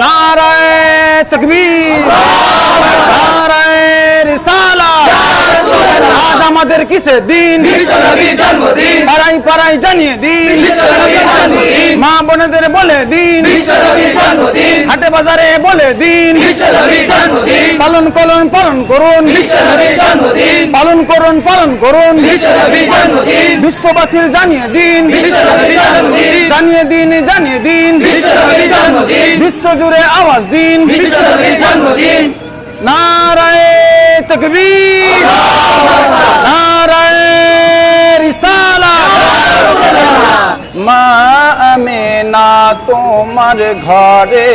নারায় তকবীর নারায় রিসালা আজ আমাদের কিসে দিন? পাড়াই পাড়াই জানিয়ে দিন। মা বোনেদের বলে দিন। হাটে বাজারে বলে দিন। পালন পালন করুন। পালন করুন পালন করুন। বিশ্ববাসীর জানিয়ে দিন। জানিয়ে দিন জানিয়ে দিন। বিশ্ব জুড়ে আওয়াজ দিন। জন্মদিন। নারায় তকবীর। নারায় রিসালা মা তোমার ঘরে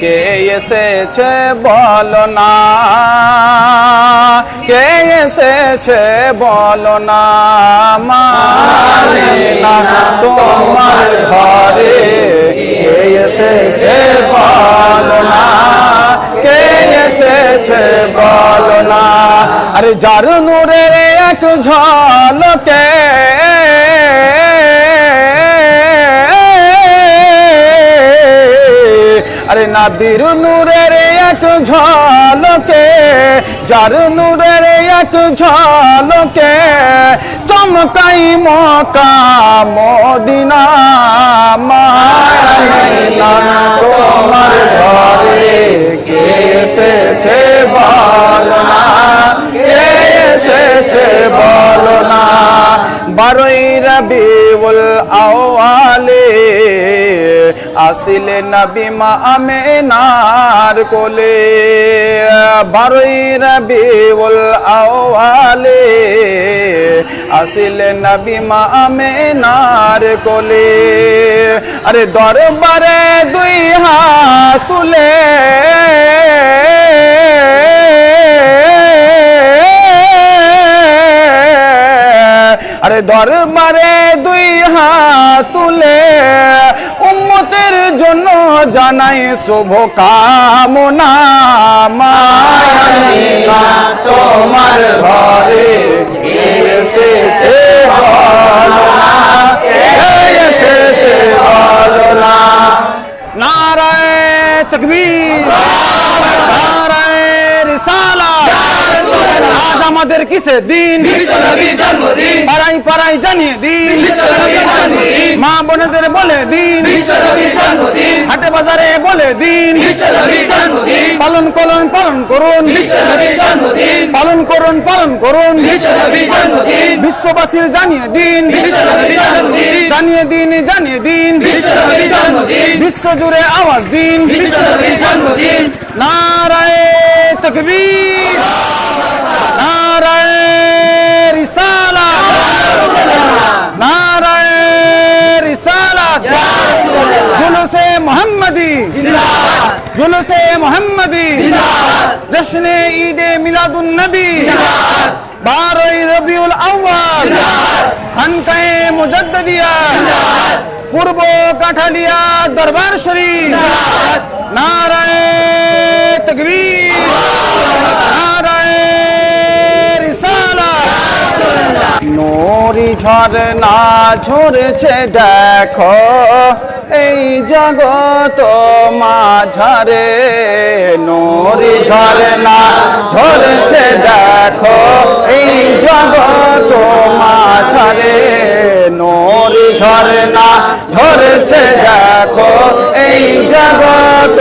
কে এসেছে বলো না? কে এসেছে বলো না? মা তোমার ঘরে কে এসেছে আরে যার নূরে এক ঝলকে, আরে নাবির নূরের এক ঝলকে, যার নূরের এক ঝলকে, চমকাই মকা মদিনা তোমার ঘরে কে এসেছে কে এসেছে, বলো না। বারোই রবিউল আওয়ালে আসিলে নবী মা আমেনার কোলে। বারোই রবিউল আওয়ালে আসিলে নবী মা আমেনার কোলে। আরে দরবারে দুই হাত তুলে দরবারে দুই হাত তুলে উম্মতের জন্য জানাই শুভ কামনা তোমার ঘরে এসেছে এসেছে নারায় তকবীর। আমাদের কিসে? দিন। পাড়াই পাড়াই জানিয়ে দিন। মা বোনেদের বলে দিন। হাটে বাজারে বলে দিন। পালন করুন পালন করুন। পালন করুন পালন করুন। বিশ্ববাসীর জানিয়ে দিন। জানিয়ে দিন জানিয়ে দিন। বিশ্ব জুড়ে আওয়াজ দিন। নারায় তকবীর। নারায় রিসালা নারায় রিসালা জুলুসে মোহাম্মদি জুলুসে মোহাম্মদি জশ্নে ঈদে মিলাদুন নবী বারোই রবিউল আউয়াল খানকায়ে মুজদ্দিয়া পূর্ব কাঠালিয়া দরবার শরীফ নারায় তকবীর ঝরনা ঝরেছে, দেখো, এই জগত মাঝারে। নরি ঝরনা ঝরেছে, দেখো, এই জগত মাঝারে। নরি ঝরনা ঝরেছে, দেখো, এই জগত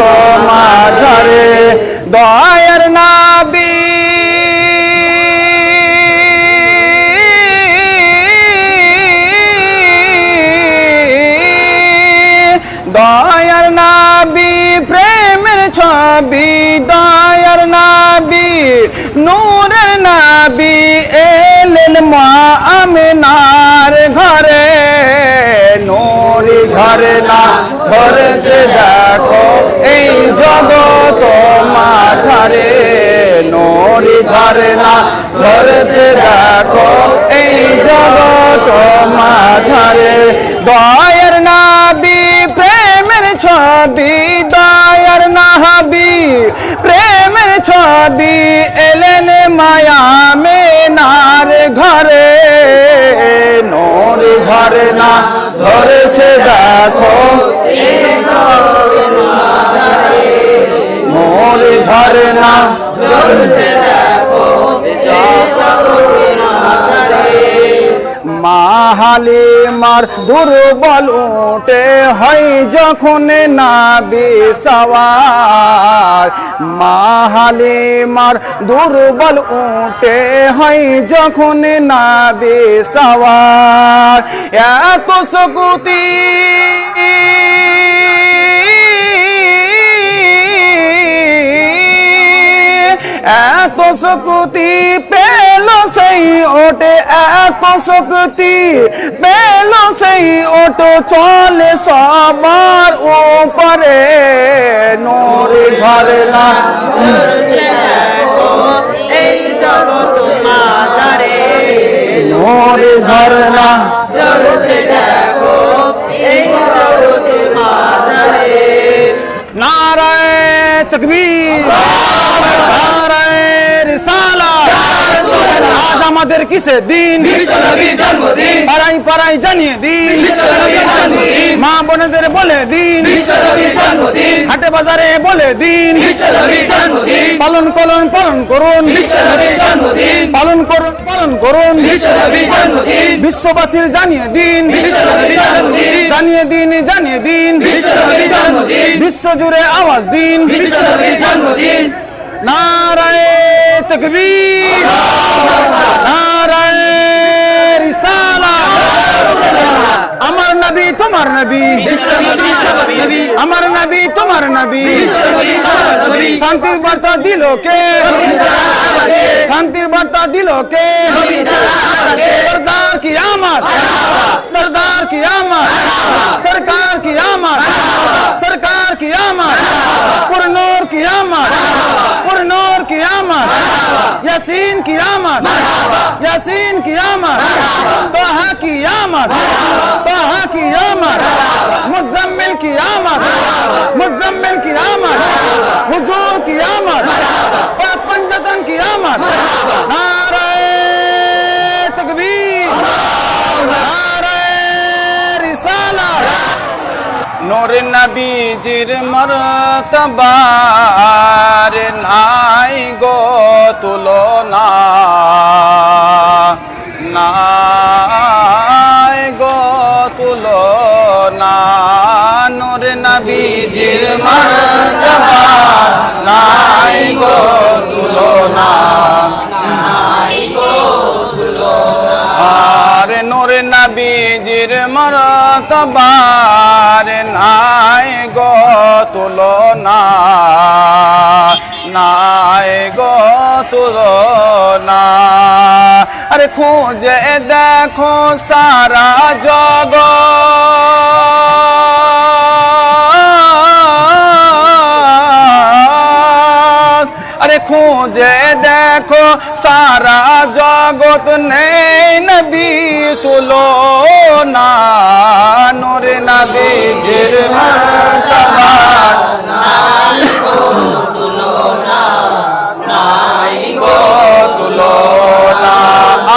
নাবি এলেন মা আমিনার ঘরে। নূরি ঝরনা ঝরেছে, দেখো এই জগত মাঝারে। নূরি ঝরনা ঝরেছে, দেখো এই জগত মাঝারে। দয়ার নাবি, প্রেমের ছবি, দয়ার নাহাবি, প্রেমের ছবি, এলেন মায়া ঝরে না ধরেছে দেখো। মোর ঝরনা মাহালি মার দুর্বল উঠে হয় যখন না বিসাওয়ার মা মার দুর্বল উঠে হয় যখন না বিসাওয়ার এত সকুতি এত শক্তি পেল সেই ওটে এত শক্তি পেল সেই ওটো চলে সবার উপরে। নোরে ঝরনা। নোরে ঝরনা। নারায় তকবীর। আমাদের কিসে দিন? পাড়াই পাড়াই জানিয়ে দিন। মা বোনেদের বলে দিন। হাটে বাজারে বলে দিন। পালন করুন পালন করুন। পালন করুন পালন করুন। বিশ্ববাসীর জানিয়ে দিন। জানিয়ে দিন জানিয়ে দিন। বিশ্ব জুড়ে আওয়াজ দিন। নারায় তকবীর। তোমার নবী। আমার নবী, তোমার নবী। শান্তির বার্তা দিল কে? শান্তির বার্তা দিল কে? সরদার কি আমার? সরদার কি আমার? সরকার কি আমার? সরকার কি আমার? পূর্ণর কি আমার? یاسین کی آمد. یاسین کی آمد. توحا کی آمد. توحا کی آمد. مزمل کی آمد. مزمل کی آمد. حضور کی آمد. پنجتن کی آمد. نعرہ تکبیر. نعرہ رسالہ نور نبی جر مرتبار نائی گو تلو. নবীজির মরতবার নাই গো তুলনা। আর নূর নবীজির মরতবার নাই গো তুলনা। নাই গো তুলনা। আরে খুঁজে দেখো সারা জগৎ। খুঁজে দেখো সারা জগৎ নেই নবী, তুলো না নূরে নবী জির তুলো না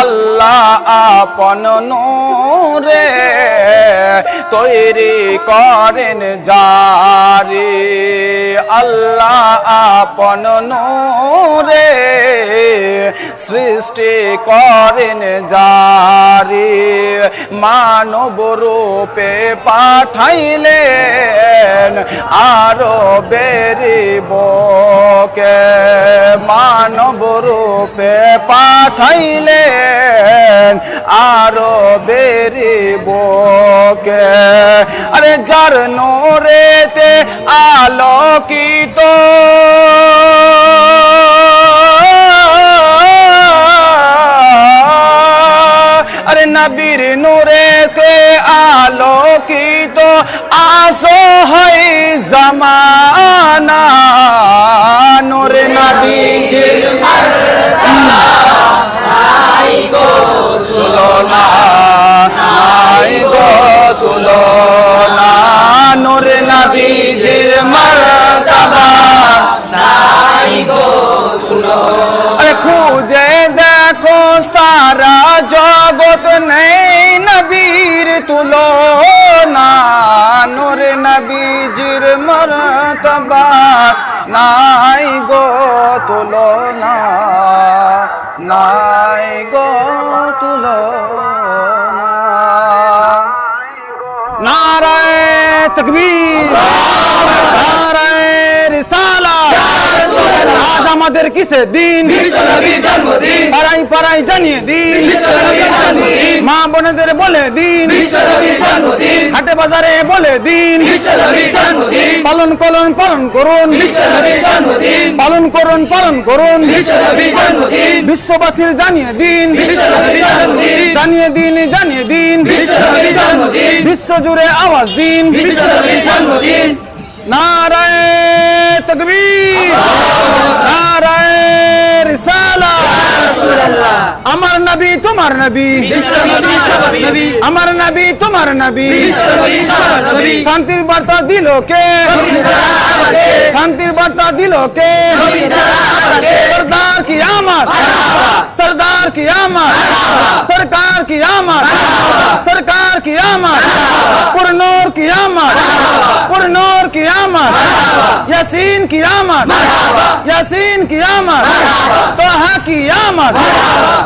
আল্লাহ আপন নূরে তৈরি করেন জারি আল্লাহ আপন নূরে সৃষ্টি করেন জারি মানব রূপে পাঠাইলেন আরও বেরিবকে মানব রূপে পাঠাইলেন আরও বেরিবকে আরে যার নোরেতে আলোকিত নবীর নূরেতে আলোকিত আসো হয় জামানা। নূর নবীজির তুলো না নবীজির মর নাই গো তুলো না নাই গো তুলো আমাদের কিসে দিন? পাড়াই পাড়াই জানিয়ে দিন। মা বোনেদের বলে দিন। হাটে বাজারে বলে দিন। পালন করুন পালন করুন। পালন করুন পালন করুন। বিশ্ববাসীর জানিয়ে দিন। জানিয়ে দিন জানিয়ে দিন। বিশ্ব জুড়ে আওয়াজ দিন। বিশ্বনবীর জন্মদিন। নারায় তকবীর। আমার নবী, তোমার নবী। আমার নবী, তোমার নবী। শান্তির বার্তা দিল কে? শান্তির বার্তা দিল কে? সরদার কি আমার? کی آمد سرکار کی آمد سرکار کی آمد پر نور کی آمد پر نور کی آمد یسین کی آمد یسین کی آمد توہا کی آمد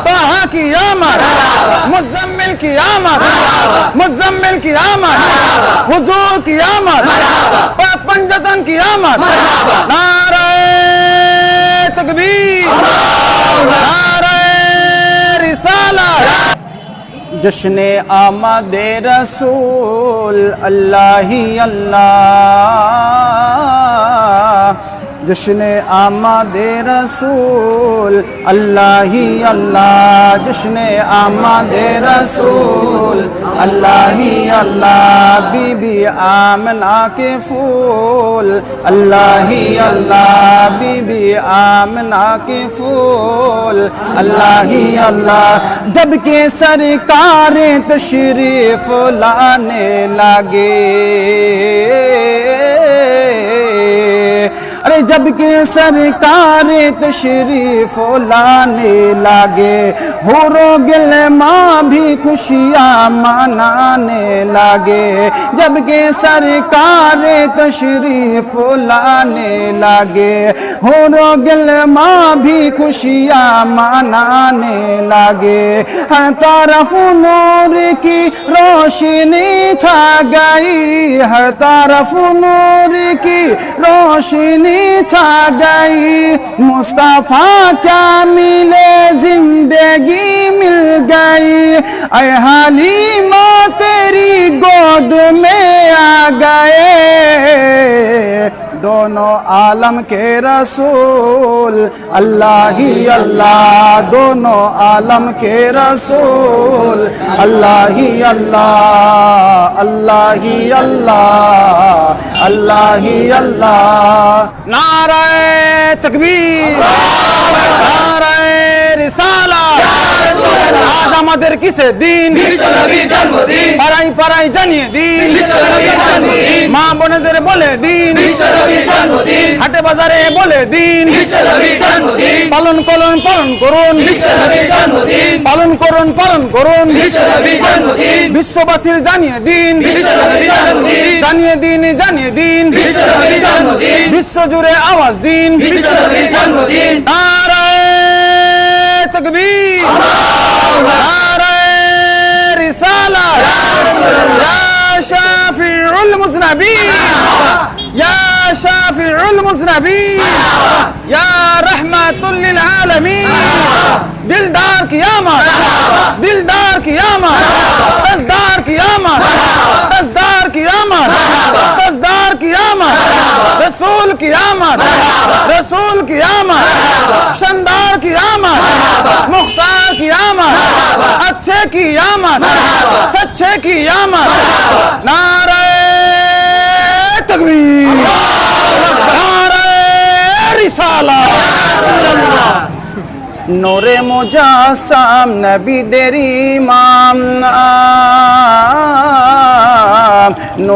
توہا کی آمد مزمل کی آمد مزمل کی آمد حضور کی آمد پاپنجتن کی آمد نعرہ تکبیر اللہ جشن آمد رسول اللہ ہی اللہ جشن آمد رسول، اللہ ہی اللہ، جشن آمد رسول، اللہ ہی اللہ، بی بی آمنہ کے پھول، اللہ ہی اللہ، بی بی آمنہ کے پھول، اللہ ہی اللہ۔ جبکہ سرکار تشریف لانے لگے جبکہ سرکار تشریف لانے لگے ہورو گل ماں بھی خوشیاں منانے لگے۔ جبکہ سرکار تشریف لانے لگے ہورو گل ماں بھی خوشیاں منانے لگے۔ ہر طرف نور کی روشنی چھا گئی، ہر طرف نور کی روشنی گئی مصطفیٰ کیا ملے زندگی مل گئی اے حلیمہ تیری گود میں آ گئے दोनों आलम के रसूल अल्लाह ही अल्लाह दोनों आलम के रसूल अल्लाह ही अल्लाह अल्लाह ही अल्लाह अल्लाह ही अल्लाह नाराय तकबीर नाराय रिसाला আজ আমাদের কিসের দিন? পাড়াই পাড়াই জানিয়ে দিন। মা বোনেদের বলে দিন। হাটে বাজারে বলে দিন। পালন করুন পালন করুন। পালন করুন পালন করুন। বিশ্ববাসীর জানিয়ে দিন। জানিয়ে দিন জানিয়ে দিন। বিশ্ব জুড়ে আওয়াজ দিন। নারায় تكبير رسالة. يا شافع يا المذنبين. يا شافع المذنبين. يا رحمة للعالمين. دل دار قيامة. دل دار قيامة. بس دار قيامة. بس دار قيامة. بس دار قيامة. رسول قيامة. رسول قيامة. شندار مختار کی آمد۔ اچھے کی آمد۔ سچے کی آمد۔ نعرہ تکبیر۔ نعرہ رسالہ۔ نور مجاسم نبی دیر امام۔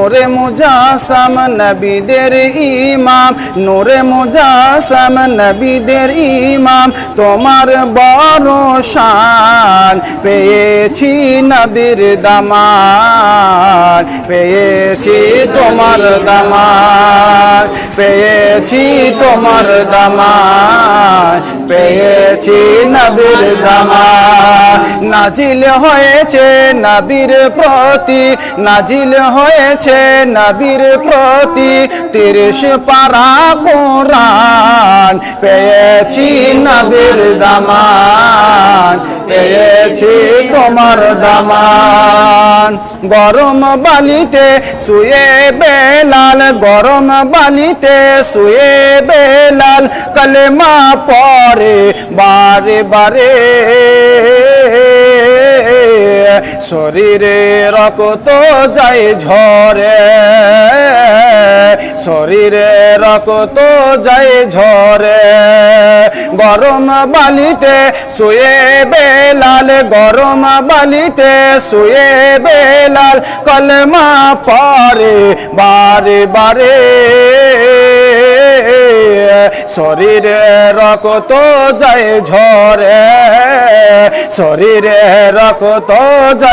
নোরে মুজাসাম নবীদের ইমাম, নোরে মুজাসাম নবীদের ইমাম, তোমার বড় শান পেয়েছি নবীর দামান পেয়েছি তোমার দামান পেয়েছি তোমার দামান পেয়েছি নবীর দামান নাজিল হয়েছে নবীর প্রতি, নাজিল হয়েছে নবীর প্রতি তিরিশ পারা কোরআন, পেয়েছি নবীর দামান, পেয়েছি তোমার দামান। গরম বালিতে শুয়ে বেলাল, গরম বালিতে শুয়ে বেলাল, কলেমা পরে বারে বারে। শরীরে রক্ত যায় ঝরে। শরীরে রক্ত যায় ঝরে। গরম বালিতে শুয়ে বেলাল, গরম বালিতে শুয়ে বেলাল, কলমা পরে বারে বারে। শরীরে রক্ত যায় ঝরে শরীরে রক্ত যায়